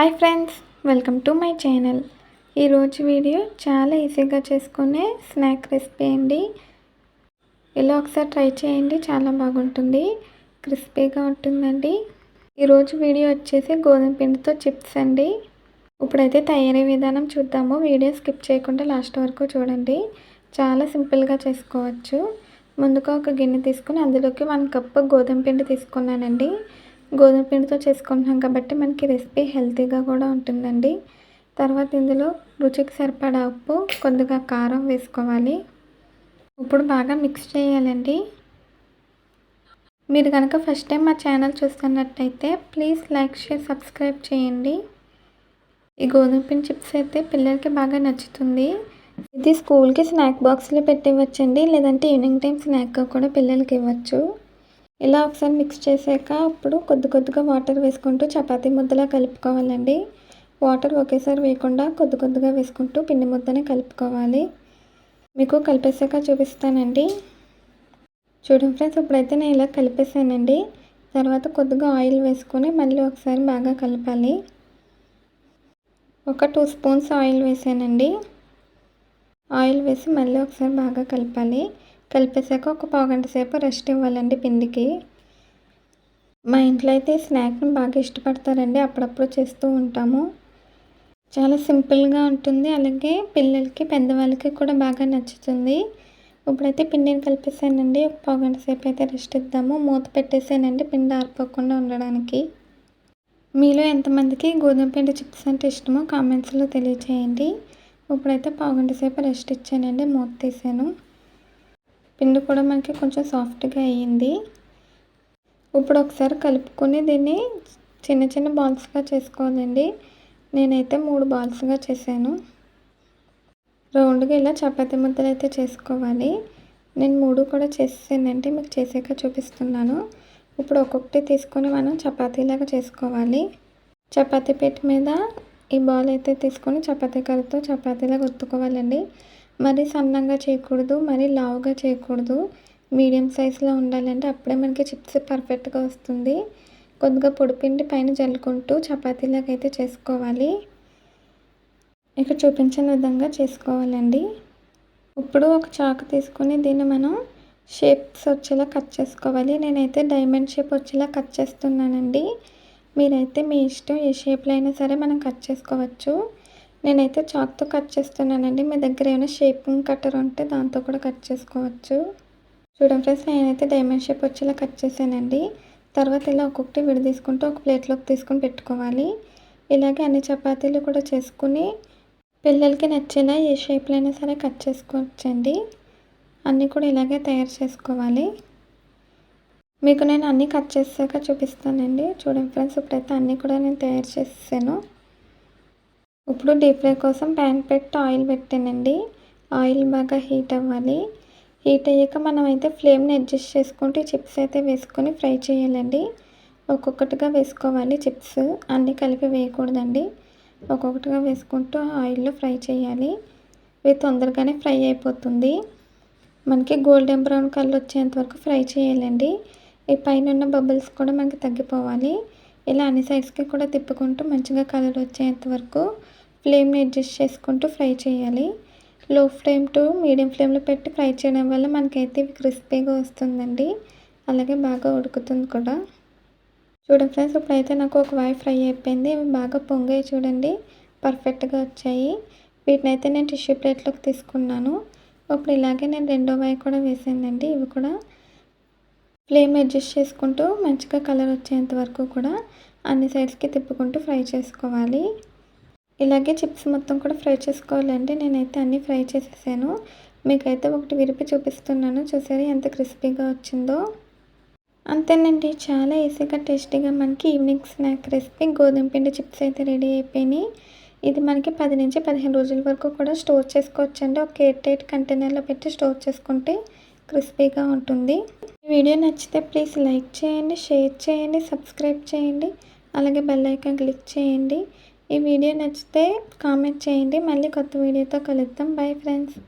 Hi friends welcome to my channel. ఈరోజు video చాలా ఈజీగా చేసుకునే స్నాక్ రెసిపీ అండి. ఇలా ఒకసారి ట్రై చేయండి చాలా బాగుంటుంది క్రిస్పీగా ఉంటుందండి. ఈరోజు వీడియో వచ్చేసి గోధుమ పిండితో చిప్స్ అండి. ఇప్పుడైతే తయారీ విధానం చూద్దాము. వీడియో స్కిప్ చేయకుండా లాస్ట్ వరకు చూడండి. చాలా సింపుల్గా చేసుకోవచ్చు. ముందుగా ఒక గిన్నె తీసుకుని అందులోకి వన్ కప్ గోధుమ పిండి తీసుకున్నానండి. గోధుమ పిండితో చేసుకుంటున్నాం కాబట్టి మనకి రెసిపీ హెల్తీగా కూడా ఉంటుందండి. తర్వాత ఇందులో రుచికి సరిపడా ఉప్పు కొద్దిగా కారం వేసుకోవాలి. ఇప్పుడు బాగా మిక్స్ చేయాలండి. మీరు కనుక ఫస్ట్ టైం మా ఛానల్ చూస్తున్నట్టయితే ప్లీజ్ లైక్ షేర్ సబ్స్క్రైబ్ చేయండి. ఈ గోధుమ పిండి చిప్స్ అయితే పిల్లలకి బాగా నచ్చుతుంది. ఇది స్కూల్కి స్నాక్ బాక్స్లో పెట్టివ్వచ్చండి లేదంటే ఈవినింగ్ టైం స్నాక్గా కూడా పిల్లలకి ఇవ్వచ్చు. ఇలా ఒకసారి మిక్స్ చేసాక అప్పుడు కొద్ది కొద్దిగా వాటర్ వేసుకుంటూ చపాతీ ముద్దలా కలుపుకోవాలండి. వాటర్ ఒకేసారి వేయకుండా కొద్ది కొద్దిగా వేసుకుంటూ పిండి ముద్దని కలుపుకోవాలి. మీకు కలిపేసాక చూపిస్తానండి. చూడండి ఫ్రెండ్స్ ఇప్పుడైతే నేను ఇలా కలిపేసానండి. తర్వాత కొద్దిగా ఆయిల్ వేసుకొని మళ్ళీ ఒకసారి బాగా కలపాలి. ఒక టూ స్పూన్స్ ఆయిల్ వేసానండి. ఆయిల్ వేసి మళ్ళీ ఒకసారి బాగా కలపాలి. కలిపేసాక ఒక పావుగంట సేపు రెస్ట్ ఇవ్వాలండి పిండికి. మా ఇంట్లో అయితే స్నాక్ని బాగా ఇష్టపడతారండి అప్పుడప్పుడు చేస్తూ ఉంటాము. చాలా సింపుల్గా ఉంటుంది అలాగే పిల్లలకి పెద్దవాళ్ళకి కూడా బాగా నచ్చుతుంది. ఇప్పుడైతే పిండిని కలిపేసానండి ఒక పావుగంట సేపు అయితే రెస్ట్ ఇద్దాము. మూత పెట్టేసానండి పిండి ఆరిపోకుండా ఉండడానికి. మీలో ఎంతమందికి గోధుమ పిండి చిప్స్ అంటే ఇష్టమో కామెంట్స్లో తెలియచేయండి. ఇప్పుడైతే పావుగంట సేపు రెస్ట్ ఇచ్చానండి మూత తీసాను. పిండి కూడా మనకి కొంచెం సాఫ్ట్గా అయ్యింది. ఇప్పుడు ఒకసారి కలుపుకొని దీన్ని చిన్న చిన్న బాల్స్గా చేసుకోవాలండి. నేనైతే మూడు బాల్స్గా చేశాను. రౌండ్గా ఇలా చపాతి ముద్దలు అయితే చేసుకోవాలి. నేను మూడు కూడా చేసానంటే మీకు చేసాక చూపిస్తున్నాను. ఇప్పుడు ఒక్కొక్కటి తీసుకొని మనం చపాతీలాగా చేసుకోవాలి. చపాతీ పెట్టి మీద ఈ బాల్ అయితే తీసుకొని చపాతీ కర్రతో చపాతీలాగా ఒత్తుకోవాలండి. మరి సన్నంగా చేయకూడదు మరి లావుగా చేయకూడదు. మీడియం సైజులో ఉండాలంటే అప్పుడే మనకి చిప్స్ పర్ఫెక్ట్గా వస్తుంది. కొద్దిగా పొడిపిండి పైన జల్లుకుంటూ చపాతీలాగా అయితే చేసుకోవాలి. ఇక్కడ చూపించిన విధంగా చేసుకోవాలండి. ఇప్పుడు ఒక చాకు తీసుకొని దీన్ని మనం షేప్స్ వచ్చేలా కట్ చేసుకోవాలి. నేనైతే డైమండ్ షేప్ వచ్చేలా కట్ చేస్తున్నానండి. మీరైతే మీ ఇష్టం ఏ షేప్లో అయినా సరే మనం కట్ చేసుకోవచ్చు. నేనైతే చాక్తో కట్ చేస్తున్నానండి. మీ దగ్గర ఏమైనా షేపింగ్ కట్టర్ ఉంటే దాంతో కూడా కట్ చేసుకోవచ్చు. చూడండి ఫ్రెండ్స్ నేనైతే డైమండ్ షేప్ వచ్చేలా కట్ చేశానండి. తర్వాత ఇలా ఒక్కొక్కటి విడి తీసుకుంటూ ఒక ప్లేట్లోకి తీసుకొని పెట్టుకోవాలి. ఇలాగే అన్ని చపాతీలు కూడా చేసుకుని పిల్లలకి నచ్చేలా ఏ షేప్లో అయినా సరే కట్ చేసుకోవచ్చండి. అన్నీ కూడా ఇలాగే తయారు చేసుకోవాలి. మీకు నేను అన్నీ కట్ చేసాక చూపిస్తానండి. చూడండి ఫ్రెండ్స్ ఇప్పుడైతే అన్నీ కూడా నేను తయారు చేసాను ఇప్పుడు డీప్ ఫ్రై కోసం ప్యాన్ పెట్టి ఆయిల్ పెట్టానండి. ఆయిల్ బాగా హీట్ అవ్వాలి. హీట్ అయ్యాక మనం అయితే ఫ్లేమ్ని అడ్జస్ట్ చేసుకుంటే చిప్స్ అయితే వేసుకొని ఫ్రై చేయాలండి. ఒక్కొక్కటిగా వేసుకోవాలి చిప్స్. అన్నీ కలిపి వేయకూడదండి. ఒక్కొక్కటిగా వేసుకుంటూ ఆయిల్లో ఫ్రై చేయాలి. ఇవి తొందరగానే ఫ్రై అయిపోతుంది. మనకి గోల్డెన్ బ్రౌన్ కలర్ వచ్చేంత వరకు ఫ్రై చేయాలండి. ఈ పైన ఉన్న బబుల్స్ కూడా మనకి తగ్గిపోవాలి. ఇలా అన్ని సైడ్స్కి కూడా తిప్పుకుంటూ మంచిగా కలర్ వచ్చేంత వరకు ఫ్లేమ్ని అడ్జస్ట్ చేసుకుంటూ ఫ్రై చేయాలి. లో ఫ్లేమ్ టు మీడియం ఫ్లేమ్లో పెట్టి ఫ్రై చేయడం వల్ల మనకైతే ఇవి క్రిస్పీగా వస్తుందండి. అలాగే బాగా ఉడుకుతుంది కూడా. చూడండి ఫ్రెండ్స్ ఇప్పుడైతే నాకు ఒక వాయి ఫ్రై అయిపోయింది. ఇవి బాగా పొంగాయి చూడండి. పర్ఫెక్ట్గా వచ్చాయి. వీటిని అయితే నేను టిష్యూ ప్లేట్లోకి తీసుకున్నాను. ఇప్పుడు ఇలాగే నేను రెండో వాయి కూడా వేసానండి. ఇవి కూడా ఫ్లేమ్ అడ్జస్ట్ చేసుకుంటూ మంచిగా కలర్ వచ్చేంత వరకు కూడా అన్ని సైడ్స్కి తిప్పుకుంటూ ఫ్రై చేసుకోవాలి. ఇలాగే చిప్స్ మొత్తం కూడా ఫ్రై చేసుకోవాలండి. నేనైతే అన్నీ ఫ్రై చేసేసాను. మీకైతే ఒకటి విరిపి చూపిస్తున్నాను. చూసారు ఎంత క్రిస్పీగా వచ్చిందో? అంతేనండి చాలా ఈజీగా టేస్టీగా మనకి ఈవినింగ్ స్నాక్ రెసిపీ గోధుమ పిండి చిప్స్ అయితే రెడీ అయిపోయినాయి. ఇది మనకి పది నుంచి పదిహేను రోజుల వరకు కూడా స్టోర్ చేసుకోవచ్చండి. ఒక ఎయిట్ ఎయిట్ కంటైనర్లో పెట్టి స్టోర్ చేసుకుంటే క్రిస్పీగా ఉంటుంది. వీడియో నచ్చితే ప్లీజ్ లైక్ చేయండి షేర్ చేయండి సబ్స్క్రైబ్ చేయండి అలాగే బెల్ ఐకాన్ క్లిక్ చేయండి. ఈ వీడియో నచ్చితే కామెంట్ చేయండి. మళ్ళీ కొత్త వీడియోతో కలుద్దాం. Bye friends.